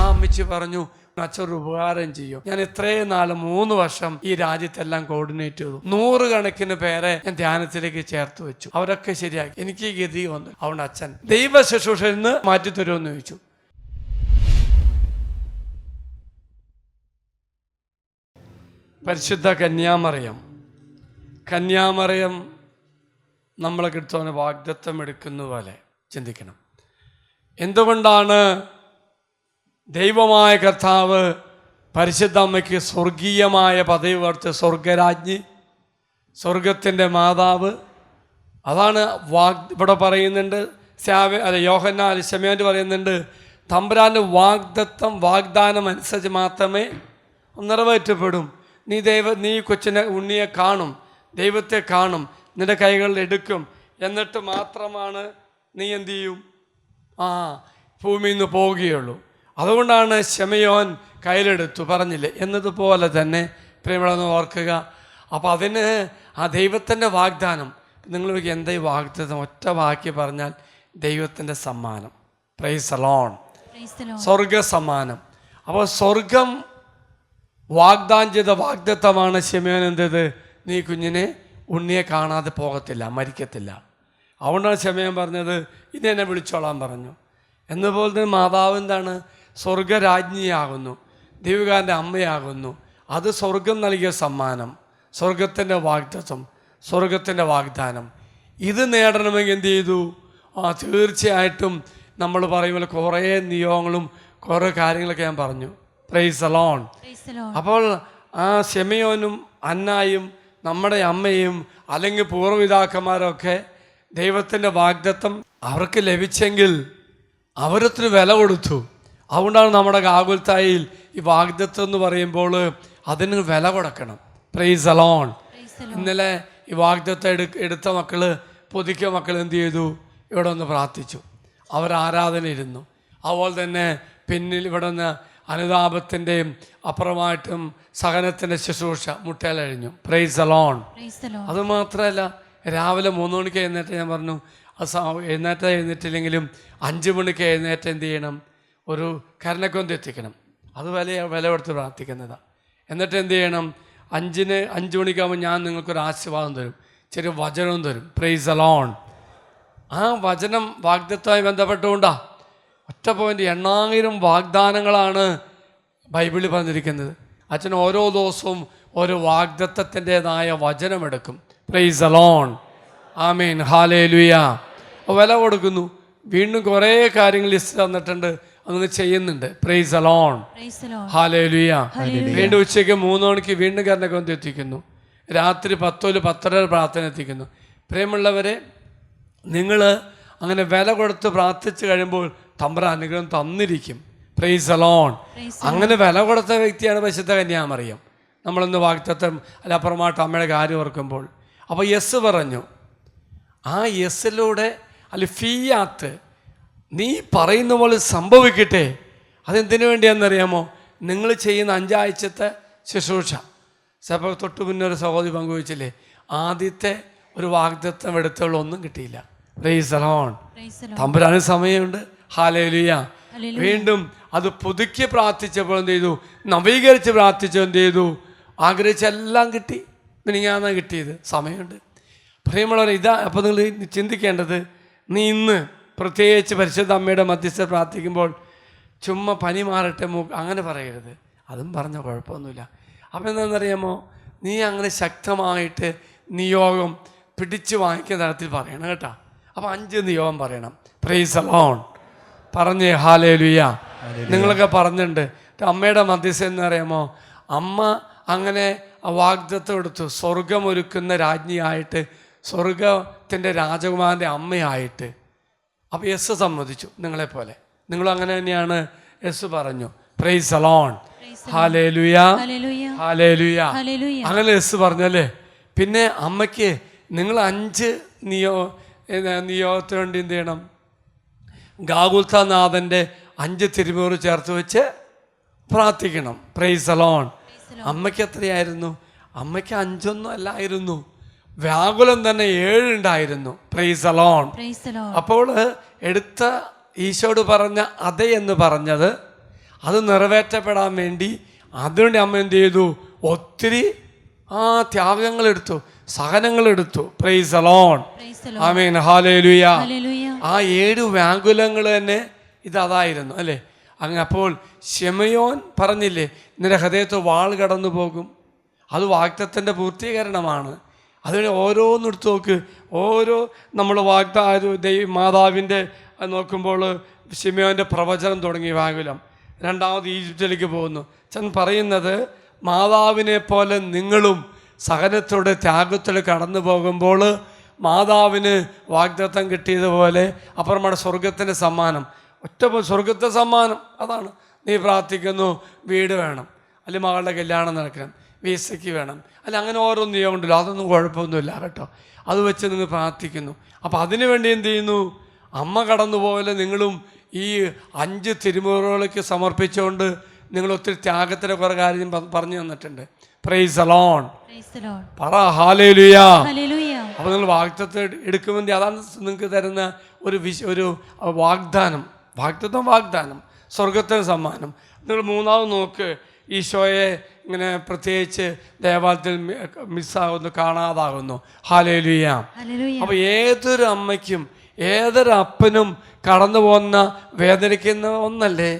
അമ്മച്ചി പറഞ്ഞു അച്ഛൻ ഉപകാരം ചെയ്യും. ഞാൻ ഇത്രയും നാല് മൂന്ന് വർഷം ഈ രാജ്യത്തെല്ലാം കോർഡിനേറ്റ് ചെയ്തു. നൂറുകണക്കിന് പേരെ ഞാൻ ധ്യാനത്തിലേക്ക് ചേർത്ത് വെച്ചു. അവരൊക്കെ ശരിയാക്കി എനിക്ക് ഗതി വന്നു. അതുകൊണ്ട് അച്ഛൻ ദൈവ നിന്ന് മാറ്റി തരുമെന്ന് ചോദിച്ചു. പരിശുദ്ധ കന്യാമറിയം. കന്യാമറിയം നമ്മളെ കിട്ടുന്ന വാഗ്ദത്വം എടുക്കുന്ന പോലെ ചിന്തിക്കണം. എന്തുകൊണ്ടാണ് ദൈവമായ കർത്താവ് പരിശുദ്ധ അമ്മയ്ക്ക് സ്വർഗീയമായ പദവി കൊടുത്ത് സ്വർഗരാജ്ഞി സ്വർഗത്തിന്റെ മാതാവ്. അതാണ് വാഗ് ഇവിടെ പറയുന്നുണ്ട് സ്യാവ അല്ല യോഹന്ന അലിശമേന്റെ പറയുന്നുണ്ട് തമ്പുരാന്റെ വാഗ്ദത്വം വാഗ്ദാനം അനുസരിച്ച് മാത്രമേ നിറവേറ്റപ്പെടും. നീ ദൈവ നീ കൊച്ചിനെ ഉണ്ണിയെ കാണും ദൈവത്തെ കാണും നിന്റെ കൈകളിൽ എടുക്കും. എന്നിട്ട് മാത്രമാണ് നീ എന്തു ചെയ്യും? ആ ഭൂമിയിൽ നിന്ന് പോവുകയുള്ളൂ. അതുകൊണ്ടാണ് ശമയോൻ കയ്യിലെടുത്തു പറഞ്ഞില്ലേ? എന്നതുപോലെ തന്നെ പ്രിയമുള്ളതെന്ന് ഓർക്കുക. അപ്പോൾ അതിന് ആ ദൈവത്തിന്റെ വാഗ്ദാനം നിങ്ങൾ എന്താ ഈ വാഗ്ദാനം? ഒറ്റ വാക്കി പറഞ്ഞാൽ ദൈവത്തിന്റെ സമ്മാനം. Praise alone. സ്വർഗ സമ്മാനം. അപ്പോൾ സ്വർഗം വാഗ്ദാൻ ചെയ്ത വാഗ്ദത്തമാണ് ശമയോൻ എന്തത് നീ കുഞ്ഞിനെ ഉണ്ണിയെ കാണാതെ പോകത്തില്ല മരിക്കത്തില്ല. അതുകൊണ്ടാണ് ശമയൻ പറഞ്ഞത് ഇനി എന്നെ വിളിച്ചോളാൻ പറഞ്ഞു. എന്നപോലെ തന്നെ മാതാവ് എന്താണ്? സ്വർഗരാജ്ഞിയാകുന്നു. ദൈവകാരന്റെ അമ്മയാകുന്നു. അത് സ്വർഗം നൽകിയ സമ്മാനം. സ്വർഗത്തിന്റെ വാഗ്ദത്വം സ്വർഗത്തിന്റെ വാഗ്ദാനം. ഇത് നേടണമെങ്കിൽ എന്ത് ചെയ്തു? ആ തീർച്ചയായിട്ടും നമ്മൾ പറയുമ്പോൾ കുറേ നിയോഗങ്ങളും കുറേ കാര്യങ്ങളൊക്കെ ഞാൻ പറഞ്ഞു. പ്രൈസ് അലോൺ അപ്പോൾ ആ ഷെമയോനും അന്നായും നമ്മുടെ അമ്മയും അല്ലെങ്കിൽ പൂർവപിതാക്കന്മാരൊക്കെ ദൈവത്തിന്റെ വാഗ്ദത്വം അവർക്ക് ലഭിച്ചെങ്കിൽ അവരത്തിന് വില കൊടുത്തു. അതുകൊണ്ടാണ് നമ്മുടെ ഗാകുൽത്തായിൽ ഈ വാഗ്ദത്വം എന്ന് പറയുമ്പോൾ അതിന് വില കൊടുക്കണം. Praise alone. ഇന്നലെ ഈ വാഗ്ദത്വം എടു എടുത്ത മക്കൾ പുതുക്കിയ മക്കൾ എന്ത് ചെയ്തു? ഇവിടെ ഒന്ന് പ്രാർത്ഥിച്ചു. അവർ ആരാധന ഇരുന്നു അതുപോലെ തന്നെ പിന്നിൽ ഇവിടെ നിന്ന് അനുതാപത്തിന്റെയും അപ്പുറമായിട്ടും സഹനത്തിന്റെ ശുശ്രൂഷ മുട്ടയിലഴിഞ്ഞു പ്രൈസ് അലോൺ അതുമാത്രമല്ല രാവിലെ മൂന്ന് മണിക്ക് എഴുന്നേറ്റ് ഞാൻ പറഞ്ഞു അത് എഴുന്നേറ്റ് എഴുന്നേറ്റില്ലെങ്കിലും അഞ്ച് മണിക്ക് എഴുന്നേറ്റ് എന്ത് ചെയ്യണം? ഒരു കരണക്കൊന്ത് എത്തിക്കണം. അത് വില വില കൊടുത്ത് പ്രാർത്ഥിക്കുന്നതാണ് എന്നിട്ട് എന്ത് ചെയ്യണം? അഞ്ചിന് അഞ്ച് മണിക്കാകുമ്പോൾ ഞാൻ നിങ്ങൾക്കൊരു ആശീർവാദം തരും. ചെറിയ വചനവും തരും. പ്രൈസ് അലോൺ ആ വചനം വാഗ്ദത്തമായി ബന്ധപ്പെട്ടുകൊണ്ടാ ഒറ്റ പോയിന്റ് എണ്ണായിരം വാഗ്ദാനങ്ങളാണ് ബൈബിളിൽ പറഞ്ഞിരിക്കുന്നത്. അച്ഛൻ ഓരോ ദിവസവും ഒരു വാഗ്ദത്തത്തിന്റെതായ വചനമെടുക്കും. പ്രൈസ് അലോൺ ആമീൻ ഹാലേ ലുയ വില കൊടുക്കുന്നു. വീണ്ടും കുറേ കാര്യങ്ങൾ ലിസ്റ്റ് തന്നിട്ടുണ്ട്. അങ്ങനെ ചെയ്യുന്നുണ്ട്. പ്രൈസ് അലോൺ ഹാലുയ വീണ്ടും ഉച്ചയ്ക്ക് മൂന്ന് മണിക്ക് വീണ്ടും കർണഗ്രന്ഥം എത്തിക്കുന്നു. രാത്രി പത്തോൽ പത്തര പ്രാർത്ഥന എത്തിക്കുന്നു. പ്രിയമുള്ളവരെ നിങ്ങൾ അങ്ങനെ വില കൊടുത്ത് പ്രാർത്ഥിച്ചു കഴിയുമ്പോൾ തമ്പ്ര അനുഗ്രഹം തന്നിരിക്കും. പ്രൈസ് അലോൺ അങ്ങനെ വില കൊടുത്ത വ്യക്തിയാണ് പരിശുദ്ധ കന്യാമറിയം. നമ്മളൊന്ന് വാക്തത്വം അല്ല അപ്പുറമായിട്ട് അമ്മയുടെ കാര്യം ഓർക്കുമ്പോൾ. അപ്പോൾ യെസ് പറഞ്ഞു. ആ യെസ്സിലൂടെ അല്ല ഫീയാത്ത് നീ പറയുന്ന പോലെ സംഭവിക്കട്ടെ. അതെന്തിനു വേണ്ടിയാണെന്നറിയാമോ? നിങ്ങൾ ചെയ്യുന്ന അഞ്ചാഴ്ചത്തെ ശുശ്രൂഷ. സഭ തൊട്ടു മുന്നേ ഒരു സഹോദരി പങ്കുവച്ചില്ലേ? ആദ്യത്തെ ഒരു വാഗ്ദത്വം എടുത്തുള്ള ഒന്നും കിട്ടിയില്ല. റേസ് അലോൺ തമ്പുരാന് സമയമുണ്ട്. ഹാലേലിയ. വീണ്ടും അത് പുതുക്കി പ്രാർത്ഥിച്ചപ്പോൾ എന്ത് ചെയ്തു? നവീകരിച്ച് പ്രാർത്ഥിച്ചപ്പോൾ എന്ത് ചെയ്തു? ആഗ്രഹിച്ച എല്ലാം കിട്ടി. മിനിങ്ങാന്ന കിട്ടിയത്. സമയമുണ്ട്. പ്രിയമുള്ളവർ ഇതാ അപ്പോൾ നിങ്ങൾ ചിന്തിക്കേണ്ടത് നീ ഇന്ന് പ്രത്യേകിച്ച് പരിശുദ്ധ അമ്മയുടെ മധ്യസ്ഥ പ്രാർത്ഥിക്കുമ്പോൾ ചുമ്മാ പനി മാറട്ടെ മൂ അങ്ങനെ പറയരുത്. അതും പറഞ്ഞ കുഴപ്പമൊന്നുമില്ല. അപ്പം എന്താണെന്നറിയാമോ? നീ അങ്ങനെ ശക്തമായിട്ട് നിയോഗം പിടിച്ചു വാങ്ങിക്കുന്ന തരത്തിൽ പറയണം കേട്ടോ. അപ്പോൾ അഞ്ച് നിയോഗം പറയണം. പ്രൈസ് അലോൺ പറഞ്ഞേ ഹാലേ ലുയ നിങ്ങളൊക്കെ പറഞ്ഞിട്ടുണ്ട്. അമ്മയുടെ മധ്യസ്ഥ എന്ന് അറിയാമോ അമ്മ അങ്ങനെ വാഗ്ദത്തം വാഗ്ദത്വം എടുത്തു സ്വർഗമൊരുക്കുന്ന രാജ്ഞിയായിട്ട് സ്വർഗത്തിന്റെ രാജകുമാരന്റെ അമ്മയായിട്ട്. അപ്പോൾ യെസ് സമ്മതിച്ചു നിങ്ങളെപ്പോലെ. നിങ്ങളും അങ്ങനെ തന്നെയാണ് യെസ് പറഞ്ഞു. Price alone. അങ്ങനെ യെസ് പറഞ്ഞല്ലേ പിന്നെ അമ്മയ്ക്ക് നിങ്ങൾ അഞ്ച് നിയോ നിയോഗത്തിന് വേണ്ടി എന്ത് ചെയ്യണം? ഗാകുൽത്താനാഥന്റെ അഞ്ച് തിരുമുറി ചേർത്ത് വെച്ച് പ്രാർത്ഥിക്കണം. പ്രൈസ് അലോൺ അമ്മയ്ക്ക് എത്രയായിരുന്നു? അമ്മയ്ക്ക് അഞ്ചൊന്നും അല്ലായിരുന്നു. വ്യാകുലം തന്നെ ഏഴുണ്ടായിരുന്നു. പ്രൈസ് അലോൺ അപ്പോൾ എടുത്ത ഈശോട് പറഞ്ഞ അതെ എന്ന് പറഞ്ഞത് അത് നിറവേറ്റപ്പെടാൻ വേണ്ടി അതിനുവേണ്ടി അമ്മ എന്ത് ചെയ്തു? ഒത്തിരി ആ ത്യാഗങ്ങൾ എടുത്തു. സഹനങ്ങൾ എടുത്തു. പ്രൈസ് അലോൺ ആമീൻ ഹാലേലുയ. ആ ഏഴ് വ്യാകുലങ്ങൾ തന്നെ ഇത് അതായിരുന്നു അല്ലേ? അങ്ങ് അപ്പോൾ ഷെമയോൻ പറഞ്ഞില്ലേ നിന്റെ ഹൃദയത്ത് വാൾ കടന്നു പോകും അത് വാക്തത്തിന്റെ പൂർത്തീകരണമാണ്. അതിന് ഓരോന്നെടുത്ത് നോക്ക്. ഓരോ നമ്മൾ വാഗ്ദാ ദൈവ മാതാവിന്റെ നോക്കുമ്പോൾ ഷിമയോന്റെ പ്രവചനം തുടങ്ങി വ്യാകുലം രണ്ടാമത് ഈജിപ്തിലേക്ക് പോകുന്നു. ചൻ പറയുന്നത് മാതാവിനെ പോലെ നിങ്ങളും സഹനത്തോടെ ത്യാഗത്തോടെ കടന്നു പോകുമ്പോൾ മാതാവിന് വാഗ്ദത്തം കിട്ടിയതുപോലെ അപ്പുറമാണ് സ്വർഗത്തിന്റെ സമ്മാനം. ഒറ്റ സ്വർഗത്തെ സമ്മാനം. അതാണ്. നീ പ്രാർത്ഥിക്കുന്നു വീട് വേണം. അല്ലെങ്കിൽ മകളുടെ കല്യാണം നടക്കണം വിസയ്ക്ക് വേണം. അല്ല അങ്ങനെ ഓരോ നിയമം ഉണ്ടല്ലോ അതൊന്നും കുഴപ്പമൊന്നുമില്ല കേട്ടോ. അത് വെച്ച് നിങ്ങൾ പ്രാർത്ഥിക്കുന്നു. അപ്പോൾ അതിനു വേണ്ടി എന്ത് ചെയ്യുന്നു? അമ്മ കടന്നുപോലെ നിങ്ങളും ഈ അഞ്ച് തിരുമുറകളേക്ക് സമർപ്പിച്ചുകൊണ്ട് നിങ്ങൾ ഒത്തിരി ത്യാഗത്തിന്റെ കുറേ കാര്യം പറഞ്ഞു തന്നിട്ടുണ്ട്. Praise alone. പറ ഹാലേലുയാ. അപ്പോൾ നിങ്ങൾ വാഗ്ദത്തെ എടുക്കുമെങ്കിൽ അതാണ് നിങ്ങൾക്ക് തരുന്ന ഒരു വിശ ഒരു വാഗ്ദാനം. വാഗ്ദത്വം വാഗ്ദാനം. സ്വർഗത്തിന് സമ്മാനം. നിങ്ങൾ മൂന്നാമത് നോക്ക്. ഈശോയെ ഇങ്ങനെ പ്രത്യേകിച്ച് ദേവാലയത്തിൽ മിസ്സാകുന്നു കാണാതാകുന്നു. ഹാലേലുയ. അപ്പോൾ ഏതൊരു അമ്മയ്ക്കും ഏതൊരു അപ്പനും കടന്നു പോകുന്ന വേദനിക്കുന്ന ഒന്നല്ലേ?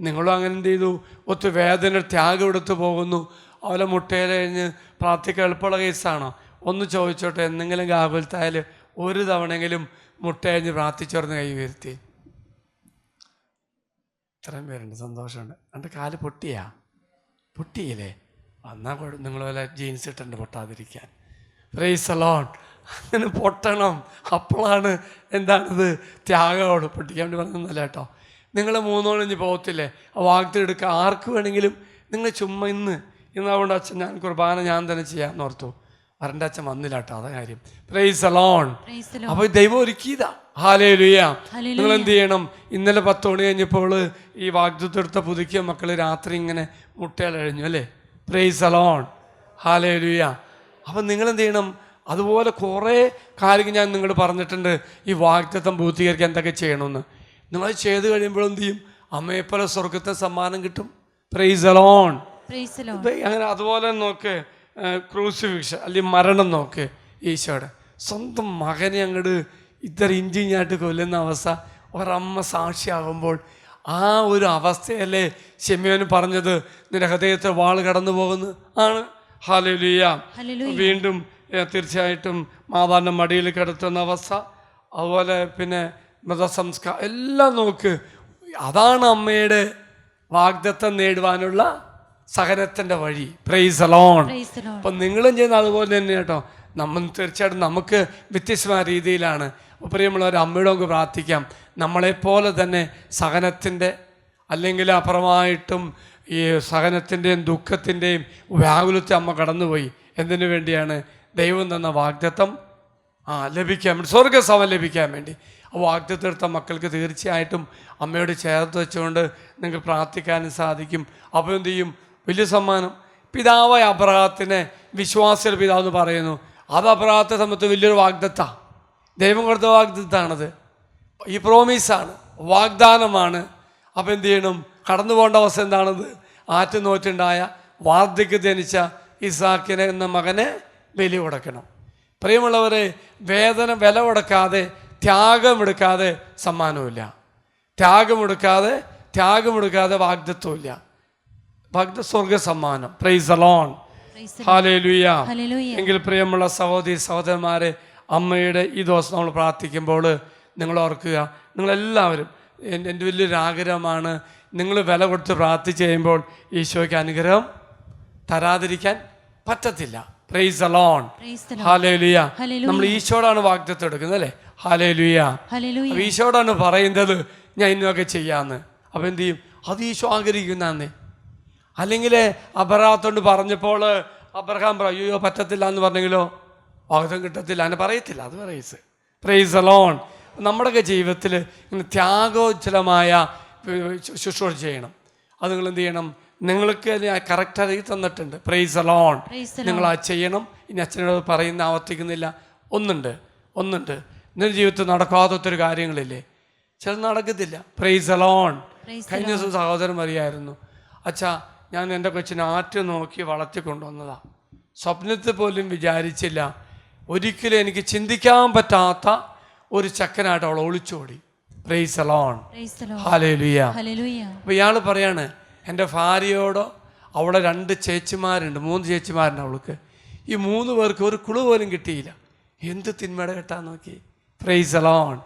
നിങ്ങളും അങ്ങനെ എന്ത് ചെയ്തു? ഒത്തിരി വേദന ത്യാഗം എടുത്തു പോകുന്നു. അവരെ മുട്ടയിൽ കഴിഞ്ഞ് പ്രാർത്ഥിക്കാൻ എളുപ്പമുള്ള കേസാണോ? ഒന്ന് ചോദിച്ചോട്ടെ എന്തെങ്കിലും ഗാകുലത്തായാൽ ഒരു തവണയെങ്കിലും മുട്ട കഴിഞ്ഞ് പ്രാർത്ഥിച്ചോർന്ന് കൈ ഉയർത്തി. ഇത്രയും പേരുണ്ട്. സന്തോഷമുണ്ട്. എന്റെ കാൽ പൊട്ടിയാ? പൊട്ടിയില്ലേ? എന്നാൽ നിങ്ങൾ വല്ല ജീൻസ് ഇട്ടുണ്ട് പൊട്ടാതിരിക്കാൻ. പ്രൈസ് അലോൺ അങ്ങനെ പൊട്ടണം. അപ്പോഴാണ് എന്താണിത്? ത്യാഗമോട് പൊട്ടിക്കാൻ വേണ്ടി പറഞ്ഞൊന്നുമല്ല കേട്ടോ. നിങ്ങൾ മൂന്നോളം ഇനി പോകത്തില്ലേ? ആ വാഗ്ദം എടുക്കുക ആർക്ക് വേണമെങ്കിലും നിങ്ങൾ ചുമ്മാ ഇന്ന് ഇന്ന് അതുകൊണ്ട് അച്ഛൻ ഞാൻ കുർബാന ഞാൻ തന്നെ ചെയ്യാമെന്ന് ഓർത്തു. വരണ്ട അച്ഛൻ വന്നില്ല കേട്ടോ അതാ കാര്യം. പ്രൈസ് അലോൺ അപ്പോൾ ദൈവം ഒരുക്കിയതാ. ഹാലേ ലുയ നിങ്ങൾ എന്ത് ചെയ്യണം ഇന്നലെ പത്ത് മണി കഴിഞ്ഞപ്പോൾ ഈ വാഗ്ദത്തെടുത്ത പുതുക്കിയ മക്കൾ രാത്രി ഇങ്ങനെ മുട്ടയിലഴിഞ്ഞു അല്ലേ? Praise alone hallelujah. അപ്പം നിങ്ങൾ എന്ത് ചെയ്യണം അതുപോലെ കുറേ കാര്യങ്ങൾ ഞാൻ നിങ്ങൾ പറഞ്ഞിട്ടുണ്ട്. ഈ വാഗ്ദത്വം പൂർത്തീകരിക്കാൻ എന്തൊക്കെ ചെയ്യണമെന്ന്. നിങ്ങൾ ചെയ്ത് കഴിയുമ്പോൾ എന്ത് ചെയ്യും? അമ്മയെപ്പോലെ സ്വർഗത്തെ സമ്മാനം കിട്ടും. Praise alone. അങ്ങനെ അതുപോലെ നോക്ക് ക്രൂസിഫിക്ഷൻ അല്ലെങ്കിൽ മരണം നോക്ക് ഈശോയുടെ. സ്വന്തം മകനെ അങ്ങോട്ട് ഇത്ര ഇഞ്ചിഞ്ഞായിട്ട് കൊല്ലുന്ന അവസ്ഥ ഒരമ്മ സാക്ഷിയാകുമ്പോൾ ആ ഒരു അവസ്ഥയല്ലേ ഷെമിയോന് പറഞ്ഞത്? നിന്റെ ഹൃദയത്തെ വാൾ കടന്നു പോകുന്നു. ആണ്. ഹാലലുയ. വീണ്ടും തീർച്ചയായിട്ടും മാതാവിന്റെ മടിയിൽ കിടത്തുന്ന അവസ്ഥ. അതുപോലെ പിന്നെ മൃതസംസ്കാരം എല്ലാം നോക്ക്. അതാണ് അമ്മയുടെ വാഗ്ദത്തം നേടുവാനുള്ള സഹനത്തിന്റെ വഴി. Praise alone. അപ്പം നിങ്ങളും ചെയ്യുന്ന അതുപോലെ തന്നെ കേട്ടോ. നമ്മൾ തീർച്ചയായിട്ടും നമുക്ക് വ്യത്യസ്തമായ രീതിയിലാണ്. പ്രിയമുള്ള പ്രിയമുള്ളവർ അമ്മയോട് നമുക്ക് പ്രാർത്ഥിക്കാം. നമ്മളെപ്പോലെ തന്നെ സഹനത്തിന്റെ അല്ലെങ്കിൽ അപ്പുറമായിട്ടും ഈ സഹനത്തിന്റെയും ദുഃഖത്തിന്റെയും വ്യാകുലത്തെ അമ്മ കടന്നുപോയി. എന്തിനു വേണ്ടിയാണ്? ദൈവം തന്ന വാഗ്ദത്തം ആ ലഭിക്കാൻ വേണ്ടി സ്വർഗസമം ലഭിക്കാൻ വേണ്ടി. ആ വാഗ്ദത്തെടുത്ത മക്കൾക്ക് തീർച്ചയായിട്ടും അമ്മയോട് ചേർത്ത് വെച്ചുകൊണ്ട് നിങ്ങൾക്ക് പ്രാർത്ഥിക്കാനും സാധിക്കും. അപ്പോൾ എന്ത് ചെയ്യും? വലിയ സമ്മാനം. പിതാവായ അബ്രഹത്തിനെ വിശ്വാസിയുടെ പിതാവ് എന്ന് പറയുന്നു. അത് അബ്രഹത്തെ സമയത്ത് വലിയൊരു വാഗ്ദത്ത. ദൈവം കൊടുത്ത വാഗ്ദത്താണത്. ഈ പ്രോമിസാണ് വാഗ്ദാനമാണ്. അപ്പോൾ എന്ത് ചെയ്യണം? കടന്നു പോകേണ്ട അവസ്ഥ എന്താണത്? ആറ്റുനോറ്റുണ്ടായ നോറ്റുണ്ടായ വാർദ്ധക്യം ജനിച്ച ഇസാക്കിനെ എന്ന മകനെ ബലി കൊടുക്കണം. പ്രിയമുള്ളവരെ വേദന വില കൊടുക്കാതെ ത്യാഗമെടുക്കാതെ സമ്മാനമില്ല ത്യാഗമെടുക്കാതെ ത്യാഗമെടുക്കാതെ വാഗ്ദത്വമില്ല വാഗ്ദ സ്വർഗ സമ്മാനം പ്രൈസ് അലോൺ എങ്കിൽ പ്രിയമുള്ള സഹോദരി സഹോദരന്മാരെ അമ്മയുടെ ഈ ദിവസം നമ്മൾ പ്രാർത്ഥിക്കുമ്പോൾ നിങ്ങൾ ഓർക്കുക നിങ്ങളെല്ലാവരും എന്റെ എന്റെ വലിയൊരു ആഗ്രഹമാണ് നിങ്ങൾ വില കൊടുത്ത് പ്രാർത്ഥിച്ച് കഴിയുമ്പോൾ ഈശോയ്ക്ക് അനുഗ്രഹം തരാതിരിക്കാൻ പറ്റത്തില്ല. Praise alone. ഹാലേലുയ. നമ്മൾ ഈശോടാണ് വാഗ്ദത്വം എടുക്കുന്നത് അല്ലേ? ഹാലേലുയ. ഈശോടാണ് പറയുന്നത് ഞാൻ ഇന്നൊക്കെ ചെയ്യാമെന്ന്. അപ്പം എന്ത് ചെയ്യും? അത് ഈശോ ആഗ്രഹിക്കുന്നതാന്നേ അല്ലെങ്കിൽ അബ്രഹാത്തോണ്ട് പറഞ്ഞപ്പോൾ അബ്രഹാം പറയും അയ്യോ പറ്റത്തില്ല എന്ന് പറഞ്ഞെങ്കിലോ? വാഗ്ദം കിട്ടത്തില്ല. അങ്ങനെ പറയത്തില്ല അത് പറയസ് പ്രൈസ് അലോൺ നമ്മുടെയൊക്കെ ജീവിതത്തിൽ ഇങ്ങനെ ത്യാഗോജ്ജലമായ ശുശ്രൂഷ ചെയ്യണം. അത് നിങ്ങൾ എന്ത് ചെയ്യണം? നിങ്ങൾക്ക് കറക്റ്റ് അറിയി തന്നിട്ടുണ്ട്. പ്രൈസ് അലോൺ നിങ്ങൾ ആ ചെയ്യണം. ഇനി അച്ഛനോട് പറയുന്ന ആവർത്തിക്കുന്നില്ല. ഒന്നുണ്ട് ഒന്നുണ്ട്. നിന്റെ ജീവിതത്തിൽ നടക്കാത്ത ഒത്തിരി കാര്യങ്ങളില്ലേ? ചിലത് നടക്കത്തില്ല. പ്രൈസ് അലോൺ കഴിഞ്ഞ ദിവസം സഹോദരൻ അറിയായിരുന്നു അച്ഛാ ഞാൻ എന്റെ കൊച്ചിനെ ആറ്റ് നോക്കി വളർത്തി കൊണ്ടുവന്നതാ. സ്വപ്നത്തിൽ പോലും വിചാരിച്ചില്ല. ഒരിക്കലും എനിക്ക് ചിന്തിക്കാൻ പറ്റാത്ത ഒരു ചക്കനായിട്ട് അവൾ ഒളിച്ചോടി. Praise alone Hallelujah. അപ്പോൾ ഇയാൾ പറയാണ് എന്റെ ഭാര്യയോടോ അവളെ രണ്ട് ചേച്ചിമാരുണ്ട് മൂന്ന് ചേച്ചിമാരുണ്ട് അവൾക്ക്. ഈ മൂന്ന് പേർക്ക് ഒരു കുളു പോലും കിട്ടിയില്ല. എന്ത് തിന്മയുടെ കെട്ടാൻ നോക്കി? Praise alone.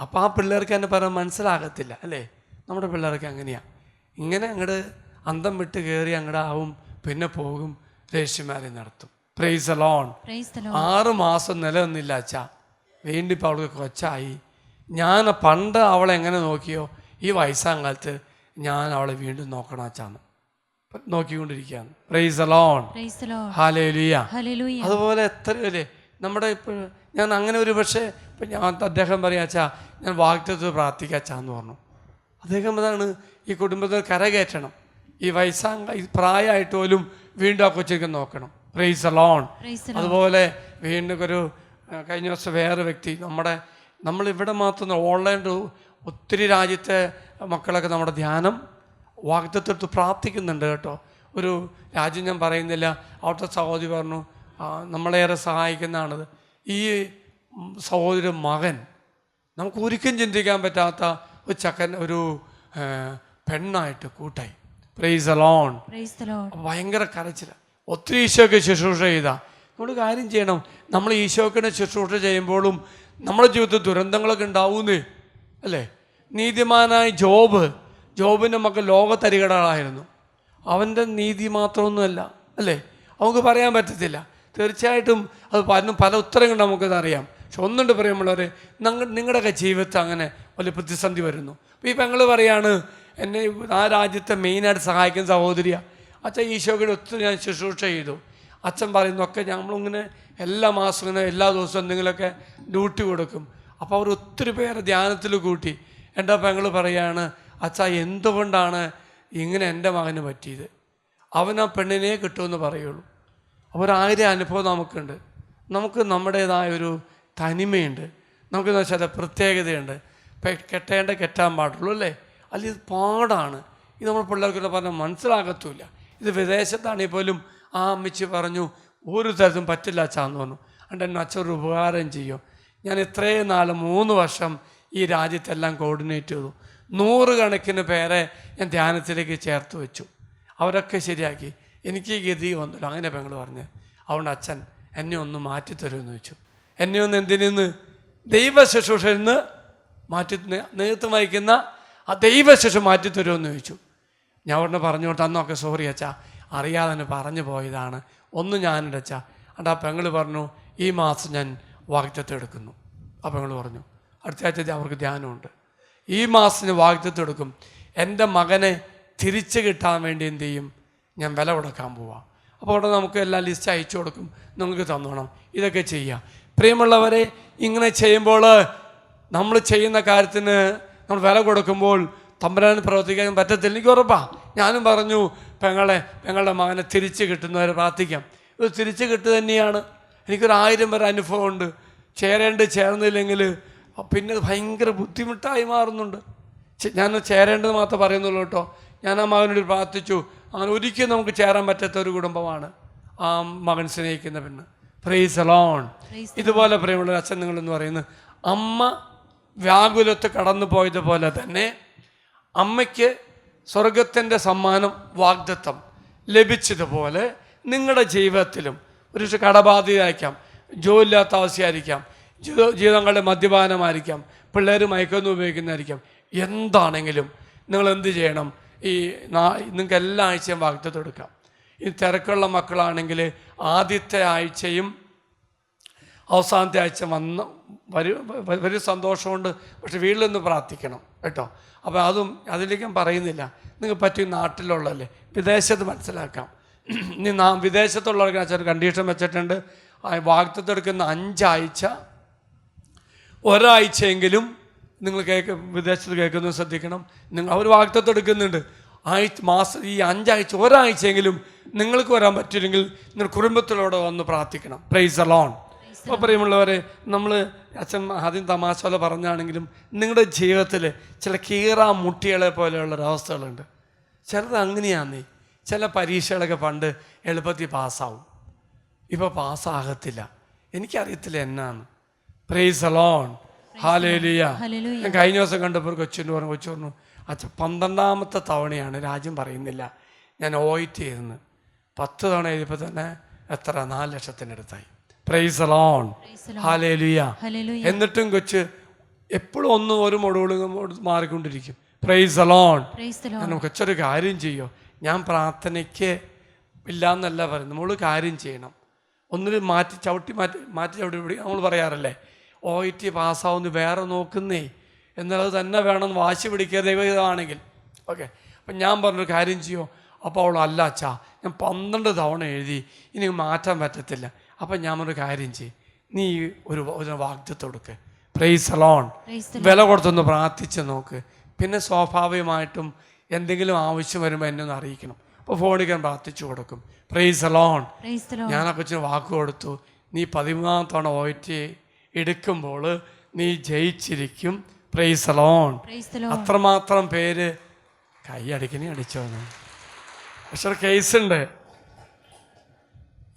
അപ്പം ആ പിള്ളേർക്ക് എന്നെ പറയാൻ മനസ്സിലാകത്തില്ല അല്ലേ? നമ്മുടെ പിള്ളേർക്ക് അങ്ങനെയാ. ഇങ്ങനെ അങ്ങോട്ട് അന്തം വിട്ട് കയറി അങ്ങോട്ട് ആവും പിന്നെ പോകും രേഷ്യമാരെ നടത്തും. Praise alone. ആറ് മാസം നിലനിന്നില്ല അച്ഛാ. വീണ്ടും ഇപ്പം അവൾക്ക് കൊച്ചായി. ഞാൻ പണ്ട് അവളെ എങ്ങനെ നോക്കിയോ ഈ വയസ്സാം കാലത്ത് ഞാൻ അവളെ വീണ്ടും നോക്കണം അച്ഛാന്ന് നോക്കിക്കൊണ്ടിരിക്കുകയാണ്. Praise alone. ഹാലേലിയ. അതുപോലെ എത്രയല്ലേ നമ്മുടെ ഇപ്പോൾ ഞാൻ അങ്ങനെ ഒരു പക്ഷേ ഇപ്പം ഞാൻ അദ്ദേഹം പറയാ അച്ഛാ ഞാൻ വാഗ്ദത്ത് പ്രാർത്ഥിക്കാച്ചാന്ന് പറഞ്ഞു. അദ്ദേഹം അതാണ് ഈ കുടുംബത്തിൽ കരകയറ്റണം. ഈ വയസ്സാം ഈ പ്രായമായിട്ട് പോലും വീണ്ടും ആ കൊച്ചിക്ക് നോക്കണം. Praise alone. അതുപോലെ വീണ്ടും ഒരു കഴിഞ്ഞ ദിവസം വേറെ വ്യക്തി നമ്മുടെ നമ്മളിവിടെ മാത്രം ഓൺലൈൻ ഒത്തിരി രാജ്യത്തെ മക്കളൊക്കെ നമ്മുടെ ധ്യാനം വാഗ്ദത്തെടുത്ത് പ്രാർത്ഥിക്കുന്നുണ്ട് കേട്ടോ. ഒരു രാജ്യം ഞാൻ പറയുന്നില്ല. അവിടുത്തെ സഹോദരി പറഞ്ഞു നമ്മളേറെ സഹായിക്കുന്നതാണത്. ഈ സഹോദരി മകൻ നമുക്ക് ഒരിക്കലും ചിന്തിക്കാൻ പറ്റാത്ത ഒരു ചക്കൻ ഒരു പെണ്ണായിട്ട് കൂട്ടായി. Praise alone Praise the Lord. ഭയങ്കര കരച്ചില. ഒത്തിരി ഈശോയ്ക്ക് ശുശ്രൂഷ ചെയ്ത. നമ്മൾ കാര്യം ചെയ്യണം. നമ്മൾ ഈശോക്കിനെ ശുശ്രൂഷ ചെയ്യുമ്പോഴും നമ്മുടെ ജീവിതത്തിൽ ദുരന്തങ്ങളൊക്കെ ഉണ്ടാവുന്നേ. അല്ലേ? നീതിമാനായ ജോബ് ജോബിന്റെ മക്കൾ ലോകത്തരികടകളായിരുന്നു. അവന്റെ നീതി മാത്രമൊന്നുമല്ല. അല്ലേ? നമുക്ക് പറയാൻ പറ്റത്തില്ല. തീർച്ചയായിട്ടും അത് പല പല ഉത്തരങ്ങൾ നമുക്കത് അറിയാം. പക്ഷെ ഒന്നുണ്ട് പറയുമ്പോഴവരെ നിങ്ങൾ നിങ്ങളുടെയൊക്കെ ജീവിതത്തിൽ അങ്ങനെ വലിയ പ്രതിസന്ധി വരുന്നു. അപ്പോൾ ഈ പെങ്ങൾ പറയാണ് എന്നെ ആ രാജ്യത്തെ മെയിനായിട്ട് സഹായിക്കുന്ന സഹോദരിയാണ് അച്ഛൻ ഈശോയുടെ ഒത്തിരി ഞാൻ ശുശ്രൂഷ ചെയ്തു. അച്ഛൻ പറയുന്നൊക്കെ നമ്മളിങ്ങനെ എല്ലാ മാസവും ഇങ്ങനെ എല്ലാ ദിവസവും എന്തെങ്കിലുമൊക്കെ ഡ്യൂട്ടി കൊടുക്കും. അപ്പോൾ അവർ ഒത്തിരി പേരെ ധ്യാനത്തിൽ കൂട്ടി. എന്റെ പെങ്ങൾ പറയാണ് അച്ഛ എന്തുകൊണ്ടാണ് ഇങ്ങനെ എന്റെ മകന് പറ്റിയത്? അവൻ ആ പെണ്ണിനെ കിട്ടുമെന്ന് പറയുള്ളൂ. അപ്പോൾ ഒരായിരം അനുഭവം നമുക്കുണ്ട്. നമുക്ക് നമ്മുടേതായ ഒരു തനിമയുണ്ട്. നമുക്ക് എന്ന് വെച്ചാൽ പ്രത്യേകതയുണ്ട്. കെട്ടേണ്ട കെട്ടാൻ പാടുള്ളൂ അല്ലേ? അല്ല ഇത് പാടാണ്. ഇത് നമ്മൾ പിള്ളേർക്കൊക്കെ പറഞ്ഞാൽ മനസ്സിലാകത്തുമില്ല ഇത് വിദേശത്താണെങ്കിൽ പോലും ആ അമ്മച്ചി പറഞ്ഞു ഒരു തരത്തും പറ്റില്ല അച്ഛാന്ന് പറഞ്ഞു. അണ്ട് എന്നെ അച്ഛൻ ഒരു ഉപകാരം ചെയ്യും. ഞാൻ ഇത്രയും നാൾ മൂന്ന് വർഷം ഈ രാജ്യത്തെല്ലാം കോർഡിനേറ്റ് ചെയ്തു. നൂറുകണക്കിന് പേരെ ഞാൻ ധ്യാനത്തിലേക്ക് ചേർത്ത് വെച്ചു. അവരൊക്കെ ശരിയാക്കി. എനിക്ക് ഗതി വന്നില്ല. അങ്ങനെ പെങ്ങൾ പറഞ്ഞ്. അതുകൊണ്ട് അച്ഛൻ എന്നെ ഒന്ന് മാറ്റിത്തരുമെന്ന് ചോദിച്ചു. എന്നെ ഒന്ന് എന്തിനു ദൈവ ശുശ്രൂഷയിൽ നിന്ന് മാറ്റി നേതൃത്വം വഹിക്കുന്ന ആ ദൈവശിശു മാറ്റി തരുമെന്ന് ചോദിച്ചു. ഞാൻ ഉടനെ പറഞ്ഞോട്ട് അന്നൊക്കെ സോറി അച്ഛാ അറിയാതെ തന്നെ പറഞ്ഞു പോയതാണ്. ഒന്ന് ഞാനുണ്ട് അച്ഛാ. ആ പെങ്ങൾ പറഞ്ഞു ഈ മാസം ഞാൻ വാഗ്ദത്വം എടുക്കുന്നു. ആ പെങ്ങൾ പറഞ്ഞു അടുത്ത ആഴ്ച അവർക്ക് ധ്യാനമുണ്ട്. ഈ മാസത്തിന് വാഗ്ദത്വം എടുക്കും. എന്റെ മകനെ തിരിച്ചു കിട്ടാൻ വേണ്ടി എന്ത് ചെയ്യും? ഞാൻ വില കൊടുക്കാൻ പോവാം. അപ്പോൾ അവിടെ നമുക്ക് എല്ലാ ലിസ്റ്റ് അയച്ചു കൊടുക്കും. നിങ്ങൾക്ക് തന്നോണം. ഇതൊക്കെ ചെയ്യാം. പ്രിയമുള്ളവരെ ഇങ്ങനെ ചെയ്യുമ്പോൾ നമ്മൾ ചെയ്യുന്ന കാര്യത്തിന് നമ്മൾ വില കൊടുക്കുമ്പോൾ തമ്പരാൻ പ്രവർത്തിക്കാൻ പറ്റത്തില്ല. എനിക്ക് ഉറപ്പാ. ഞാനും പറഞ്ഞു പെങ്ങളെ പെങ്ങളുടെ മകനെ തിരിച്ച് കിട്ടുന്നവരെ പ്രാർത്ഥിക്കാം. ഇത് തിരിച്ച് കിട്ടുക തന്നെയാണ്. എനിക്കൊരു ആയിരം വരെ അനുഭവമുണ്ട്. ചേരേണ്ടത് ചേർന്നില്ലെങ്കിൽ പിന്നെ ഭയങ്കര ബുദ്ധിമുട്ടായി മാറുന്നുണ്ട്. ഞാൻ ചേരേണ്ടത് മാത്രമേ പറയുന്നുള്ളൂ കേട്ടോ. ഞാൻ ആ മകനോട് പ്രാർത്ഥിച്ചു. അങ്ങനെ ഒരിക്കലും നമുക്ക് ചേരാൻ പറ്റാത്ത ഒരു കുടുംബമാണ് ആ മകൻ സ്നേഹിക്കുന്ന പെണ്ണ് പ്രൈസ് അലോൺ ഇതുപോലെ പ്രിയമുള്ള അച്ഛൻ നിങ്ങളെന്ന് പറയുന്നത് അമ്മ വ്യാകുലത്ത് കടന്നു പോയതുപോലെ തന്നെ അമ്മയ്ക്ക് സ്വർഗത്തിന്റെ സമ്മാനം വാഗ്ദത്തം ലഭിച്ചതുപോലെ നിങ്ങളുടെ ജീവിതത്തിലും ഒരു കടബാധിതായിരിക്കാം ജോലില്ലാത്ത അവസ്ഥയായിരിക്കാം ജീവിത ജീവിതങ്ങളുടെ മദ്യപാനമായിരിക്കാം പിള്ളേർ മയക്കൊന്നും ഉപയോഗിക്കുന്നതായിരിക്കാം. എന്താണെങ്കിലും നിങ്ങൾ എന്ത് ചെയ്യണം? ഈ നിങ്ങൾക്ക് എല്ലാ ആഴ്ചയും വാഗ്ദത്തം എടുക്കാം ഈ തിരക്കുള്ള മക്കളാണെങ്കിൽ ആദ്യത്തെ ആഴ്ചയും അവസാനത്തെ ആഴ്ച വന്ന് വരു വരും സന്തോഷമുണ്ട്. പക്ഷെ വീട്ടിൽ നിന്ന് പ്രാർത്ഥിക്കണം കേട്ടോ. അപ്പോൾ അതും അതിലേക്കും പറയുന്നില്ല. നിങ്ങൾക്ക് പറ്റും നാട്ടിലുള്ളല്ലേ വിദേശത്ത് മനസ്സിലാക്കാം. ഇനി നാം വിദേശത്തുള്ളവർക്ക് അച്ഛൻ കണ്ടീഷൻ വെച്ചിട്ടുണ്ട്. ആ എടുക്കുന്ന അഞ്ചാഴ്ച ഒരാഴ്ചയെങ്കിലും നിങ്ങൾ കേൾക്ക വിദേശത്ത് കേൾക്കുന്നത് ശ്രദ്ധിക്കണം. നിങ്ങൾ അവർ വാഗ്ദത്വം എടുക്കുന്നുണ്ട് ആഴ്ച മാസം ഈ അഞ്ചാഴ്ച ഒരാഴ്ചയെങ്കിലും നിങ്ങൾക്ക് വരാൻ പറ്റില്ലെങ്കിൽ നിങ്ങൾ കുടുംബത്തിലൂടെ വന്ന് പ്രാർത്ഥിക്കണം. പ്രൈസ് അലോൺ അപ്പോൾ പ്രിയമുള്ളവരെ നമ്മൾ അച്ഛൻ ആദ്യം തമാശ പോലെ പറഞ്ഞാണെങ്കിലും നിങ്ങളുടെ ജീവിതത്തിൽ ചില കീറ മുട്ടികളെ പോലെയുള്ള ഒരവസ്ഥകളുണ്ട് ചിലത് അങ്ങനെയാന്നേ. ചില പരീക്ഷകളൊക്കെ പണ്ട് എളുപ്പത്തിൽ പാസ്സാവും. ഇപ്പോൾ പാസ്സാകത്തില്ല. എനിക്കറിയത്തില്ല എന്നാണ് പ്രൈസ് അലോൺ ഹാലേലിയ. ഞാൻ കഴിഞ്ഞ ദിവസം കണ്ടപ്പോൾ ഒരു കൊച്ചിന് പറഞ്ഞു കൊച്ചു പറഞ്ഞു അച്ഛൻ പന്ത്രണ്ടാമത്തെ തവണയാണ് രാജ്യം പറയുന്നില്ല. ഞാൻ ഓയിറ്റ് ചെയ്തെന്ന് പത്ത് തവണ എഴുതിയപ്പോൾ തന്നെ എത്ര? നാല് ലക്ഷത്തിനടുത്തായി പ്രൈസ് അലോൺ ഹാലേലുയ. എന്നിട്ടും കൊച്ച് എപ്പോഴും ഒന്ന് ഒരു മൊടുകളും മാറിക്കൊണ്ടിരിക്കും. Praise alone Praise the Lord. ഞാൻ കൊച്ചൊരു കാര്യം ചെയ്യോ? ഞാൻ പ്രാർത്ഥനയ്ക്ക് ഇല്ലാന്നല്ല പറയുന്നത്. നമ്മൾ കാര്യം ചെയ്യണം. ഒന്നിൽ മാറ്റി ചവിട്ടി മാറ്റി മാറ്റി ചവിട്ടി പിടി നമ്മൾ പറയാറല്ലേ? ഒ ഐ ടി പാസ്സാവുന്നു വേറെ നോക്കുന്നേ. എന്നുള്ളത് തന്നെ വേണം വാശി പിടിക്കുക ദൈവഹിതമാണെങ്കിൽ ഓക്കെ അപ്പം ഞാൻ പറഞ്ഞൊരു കാര്യം ചെയ്യോ? അപ്പോൾ അവൾ അല്ല അച്ഛാ ഞാൻ പന്ത്രണ്ട് തവണ എഴുതി. ഇനി മാറ്റാൻ പറ്റത്തില്ല. അപ്പം ഞാൻ ഒരു കാര്യം ചെയ്യും. നീ ഒരു ഒരു വാഗ്ദത്ത് കൊടുക്ക്. പ്രൈസ് അലോൺ വില കൊടുത്തൊന്ന് പ്രാർത്ഥിച്ച് നോക്ക്. പിന്നെ സ്വാഭാവികമായിട്ടും എന്തെങ്കിലും ആവശ്യം വരുമ്പോൾ എന്നെ ഒന്ന് അറിയിക്കണം. അപ്പോൾ ഫോണിൽ ഞാൻ പ്രാർത്ഥിച്ചു കൊടുക്കും. Praise alone. ഞാൻ ആ കൊച്ചിന് വാക്ക് കൊടുത്തു. നീ പതിമൂന്നാം തവണ ഓറ്റി എടുക്കുമ്പോൾ നീ ജയിച്ചിരിക്കും. Praise alone. അത്രമാത്രം പേര് കൈ അടിക്കണേ അടിച്ചോന്ന് പക്ഷെ കേസ് കേസുണ്ട്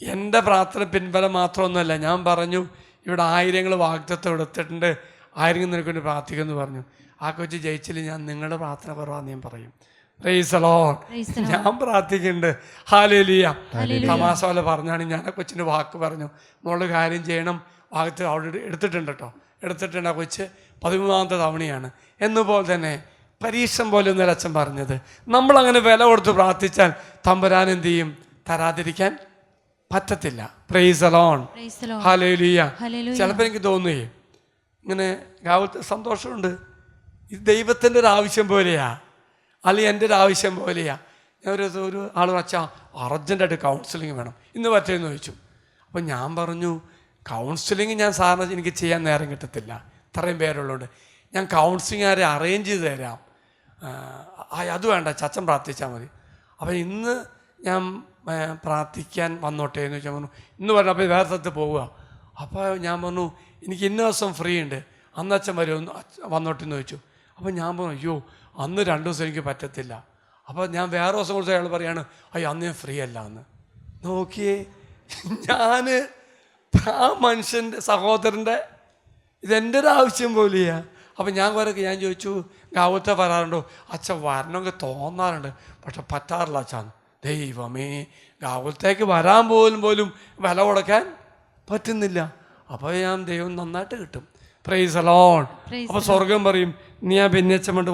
എന്റെ പ്രാർത്ഥന പിൻബലം മാത്രമൊന്നുമല്ല. ഞാൻ പറഞ്ഞു ഇവിടെ ആയിരങ്ങൾ വാഗ്ദത്വം എടുത്തിട്ടുണ്ട്. ആയിരങ്ങൾ നിനക്ക് വേണ്ടി പ്രാർത്ഥിക്കുമെന്ന് പറഞ്ഞു. ആ കൊച്ചു ജയിച്ചില്ല ഞാൻ നിങ്ങളുടെ പ്രാർത്ഥന കുറവാന്ന് ഞാൻ പറയും. റേസലോ ഞാൻ പ്രാർത്ഥിക്കുന്നുണ്ട്. ഹാലേലിയ തമാശ പോലെ പറഞ്ഞാണ് ഞാൻ ആ കൊച്ചിന്റെ വാക്ക് പറഞ്ഞു. മോളുടെ കാര്യം ചെയ്യണം. വാഗത്ത് അവിടെ എടുത്തിട്ടുണ്ട് കേട്ടോ. എടുത്തിട്ടുണ്ട് ആ കൊച്ച് പതിമൂന്നാമത്തെ തവണയാണ്. എന്നുപോലെ തന്നെ പരീക്ഷം പോലെ ഒന്നല്ല അച്ഛൻ പറഞ്ഞത്. നമ്മളങ്ങനെ വില കൊടുത്ത് പ്രാർത്ഥിച്ചാൽ തമ്പുരാൻ എന്ത് ചെയ്യും? തരാതിരിക്കാൻ പറ്റത്തില്ല. Praise alone. ഹാലേലിയ. ചിലപ്പോൾ എനിക്ക് തോന്നുകയെ ഇങ്ങനെ രാവിലത്തെ സന്തോഷമുണ്ട്. ഇത് ദൈവത്തിന്റെ ഒരു ആവശ്യം പോലെയാ. അല്ലെങ്കിൽ എന്റെ ഒരു ആവശ്യം പോലെയാ. ഞാൻ ഒരു ഒരു ആൾ അച്ഛാ അർജന്റായിട്ട് കൗൺസിലിംഗ് വേണം. ഇന്ന് പറ്റുമെന്ന് ചോദിച്ചു. അപ്പം ഞാൻ പറഞ്ഞു കൗൺസിലിംഗ് ഞാൻ സാറിന് എനിക്ക് ചെയ്യാൻ നേരം കിട്ടത്തില്ല. ഇത്രയും പേരുള്ളതുകൊണ്ട് ഞാൻ കൗൺസിലിംഗ് ആരെ അറേഞ്ച് ചെയ്ത് തരാം. അത് വേണ്ട ചച്ചൻ പ്രാർത്ഥിച്ചാൽ മതി. അപ്പം ഇന്ന് ഞാൻ പ്രാർത്ഥിക്കാൻ വന്നോട്ടെ എന്ന് ചോദിച്ചാൽ പറഞ്ഞു. ഇന്ന് പറഞ്ഞു അപ്പോൾ വേറെ സ്ഥലത്ത് പോവുക. അപ്പോൾ ഞാൻ പറഞ്ഞു എനിക്ക് ഇന്ന ദിവസം ഫ്രീ ഉണ്ട്. അന്ന് അച്ഛൻ വരുമെന്ന് വന്നോട്ടെ എന്ന് ചോദിച്ചു. അപ്പോൾ ഞാൻ പറഞ്ഞു അയ്യോ അന്ന് രണ്ട് ദിവസം എനിക്ക് പറ്റത്തില്ല. അപ്പോൾ ഞാൻ വേറെ ദിവസം കൊടുത്ത് അയാൾ പറയാണ് അയ്യോ അന്ന് ഞാൻ ഫ്രീ അല്ല എന്ന് നോക്കിയേ ഞാൻ ആ മനുഷ്യന്റെ സഹോദരന്റെ ഇതെന്റെ ഒരു ആവശ്യം പോലെയാ. അപ്പം ഞാൻ കുറേ ഞാൻ ചോദിച്ചു ഗാവത്തെ വരാറുണ്ടോ? അച്ഛൻ വരണമെങ്കിൽ തോന്നാറുണ്ട് പക്ഷെ പറ്റാറില്ല അച്ഛാന്ന് ദൈവമേ രാവിലത്തേക്ക് വരാൻ പോലും പോലും വില കൊടുക്കാൻ പറ്റുന്നില്ല. അപ്പോൾ ഞാൻ ദൈവം നന്നായിട്ട് കിട്ടും. പ്രൈസ് അലോൺ അപ്പോൾ സ്വർഗം പറയും നീ ആ ഭിന്നച്ചം കൊണ്ട്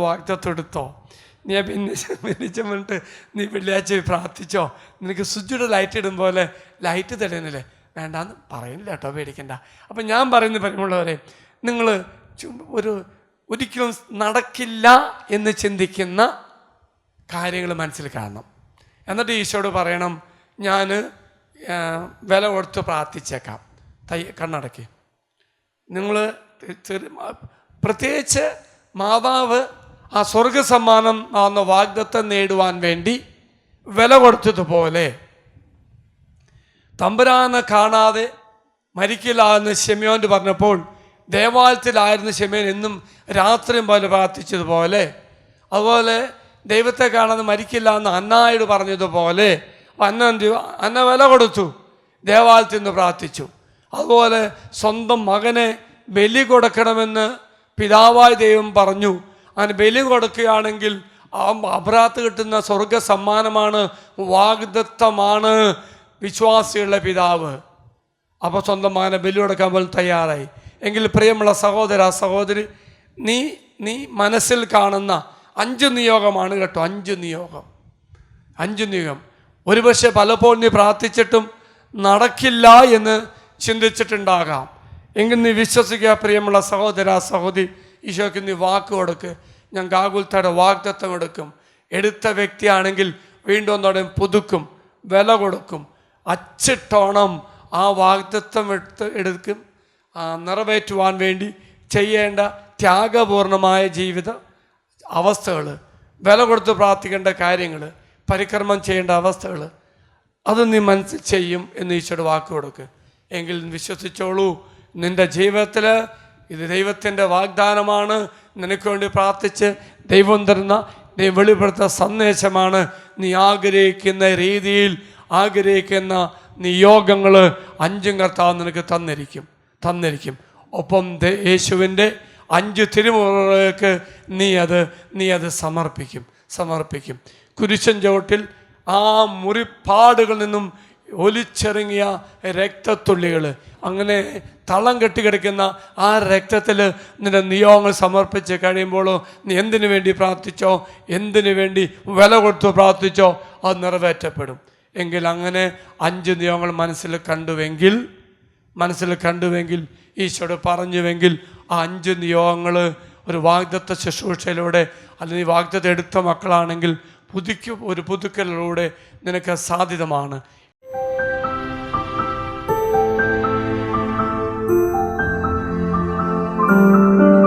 എടുത്തോ? നീ ആ ഭിന്നച്ച ഭിന്നച്ചം കൊണ്ട് നീ വെള്ളിയാഴ്ച പ്രാർത്ഥിച്ചോ? നിനക്ക് സ്വിച്ചിട്ട് ലൈറ്റ് ഇടും പോലെ ലൈറ്റ് തെളിയുന്നില്ലേ വേണ്ടാന്ന് പറയുന്നില്ല കേട്ടോ പേടിക്കണ്ട. അപ്പം ഞാൻ പറയുന്ന പരിമുള്ളവരെ നിങ്ങൾ ഒരു ഒരിക്കലും നടക്കില്ല എന്ന് ചിന്തിക്കുന്ന കാര്യങ്ങൾ മനസ്സിൽ കാണണം. എന്നിട്ട് ഈശോട് പറയണം ഞാൻ വില കൊടുത്ത് പ്രാർത്ഥിച്ചേക്കാം. തൈ കണ്ണടക്കി. നിങ്ങൾ പ്രത്യേകിച്ച് മാതാവ് ആ സ്വർഗ സമ്മാനം ആവുന്ന വാഗ്ദത്തം നേടുവാൻ വേണ്ടി വില കൊടുത്തതുപോലെ. തമ്പുരാനെ കാണാതെ മരിക്കില്ലാന്ന് ഷെമിയോന്റെ ഷെമിയോൻ പറഞ്ഞപ്പോൾ ദേവാലയത്തിലായിരുന്ന ഷെമിയോൻ എന്നും രാത്രിയും പോലെ പ്രാർത്ഥിച്ചതുപോലെ. അതുപോലെ ദൈവത്തെ കാണാതെ മരിക്കില്ല എന്ന് അന്നായോട് പറഞ്ഞതുപോലെ അന്ന അന്ന വില കൊടുത്തു. ദേവാലയത്തിൽ നിന്ന് പ്രാർത്ഥിച്ചു. അതുപോലെ സ്വന്തം മകനെ ബലി കൊടുക്കണമെന്ന് പിതാവായ ദൈവം പറഞ്ഞു. അങ്ങനെ ബലി കൊടുക്കുകയാണെങ്കിൽ ആ അപരാത്ത് കിട്ടുന്ന സ്വർഗ സമ്മാനമാണ് വാഗ്ദത്തമാണ് വിശ്വാസികളുടെ പിതാവ്. അപ്പോൾ സ്വന്തം മകനെ ബലി കൊടുക്കാൻ പോലും തയ്യാറായി. എങ്കിൽ പ്രിയമുള്ള സഹോദര സഹോദരി നീ നീ മനസ്സിൽ കാണുന്ന അഞ്ച് നിയോഗമാണ് കേട്ടോ അഞ്ച് നിയോഗം. അഞ്ച് നിയോഗം. ഒരുപക്ഷെ പലപ്പോഴും നീ പ്രാർത്ഥിച്ചിട്ടും നടക്കില്ല എന്ന് ചിന്തിച്ചിട്ടുണ്ടാകാം. എങ്കിൽ നീ വിശ്വസിക്കുക പ്രിയമുള്ള സഹോദര സഹോദരി ഈശോയ്ക്ക് നീ വാക്ക് കൊടുക്ക്. ഞാൻ ഗാകുൽത്തയുടെ വാഗ്ദത്വം എടുക്കും. എടുത്ത വ്യക്തിയാണെങ്കിൽ വീണ്ടും ഒന്നോടെ പുതുക്കും വില കൊടുക്കും. അച്ചിട്ടോണം ആ വാഗ്ദത്വം എടുത്ത് എടുക്കും. നിറവേറ്റുവാൻ വേണ്ടി ചെയ്യേണ്ട ത്യാഗപൂർണമായ ജീവിത അവസ്ഥകൾ വില കൊടുത്ത് പ്രാർത്ഥിക്കേണ്ട കാര്യങ്ങൾ പരിക്രമം ചെയ്യേണ്ട അവസ്ഥകൾ അത് നീ മനസ്സിൽ ചെയ്യും എന്ന് ഈശോയുടെ വാക്ക് കൊടുക്ക്. എങ്കിൽ വിശ്വസിച്ചോളൂ നിന്റെ ജീവിതത്തിൽ ഇത് ദൈവത്തിന്റെ വാഗ്ദാനമാണ്. നിനക്ക് വേണ്ടി പ്രാർത്ഥിച്ച് ദൈവം തരുന്ന വെളിപ്പെടുത്ത സന്ദേശമാണ്. നീ ആഗ്രഹിക്കുന്ന രീതിയിൽ ആഗ്രഹിക്കുന്ന നിയോഗങ്ങൾ അഞ്ചും കർത്താവ് നിനക്ക് തന്നിരിക്കും തന്നിരിക്കും. ഒപ്പം യേശുവിന്റെ അഞ്ച് തിരുമുറകൾക്ക് നീ അത് നീ അത് സമർപ്പിക്കും സമർപ്പിക്കും. കുരിശൻ ചവിട്ടിൽ ആ മുറിപ്പാടുകളിൽ നിന്നും ഒലിച്ചിറങ്ങിയ രക്തത്തുള്ളികൾ അങ്ങനെ തളം കെട്ടിക്കിടക്കുന്ന ആ രക്തത്തിൽ നിന്റെ നിയോഗങ്ങൾ സമർപ്പിച്ച് കഴിയുമ്പോഴോ നീ എന്തിനു വേണ്ടി പ്രാർത്ഥിച്ചോ എന്തിനു വേണ്ടി വില കൊടുത്തു പ്രാർത്ഥിച്ചോ അത് നിറവേറ്റപ്പെടും. എങ്കിൽ അങ്ങനെ അഞ്ച് നിയോഗങ്ങൾ മനസ്സിൽ കണ്ടുവെങ്കിൽ മനസ്സിൽ കണ്ടുവെങ്കിൽ ഈശോട് പറഞ്ഞുവെങ്കിൽ ആ അഞ്ച് നിയോഗങ്ങൾ ഒരു വാഗ്ദത്ത ശുശ്രൂഷയിലൂടെ അല്ലെങ്കിൽ വാഗ്ദത്ത എടുത്ത മക്കളാണെങ്കിൽ പുതുക്കി ഒരു പുതുക്കലിലൂടെ നിനക്ക് സാധ്യതമാണ് thank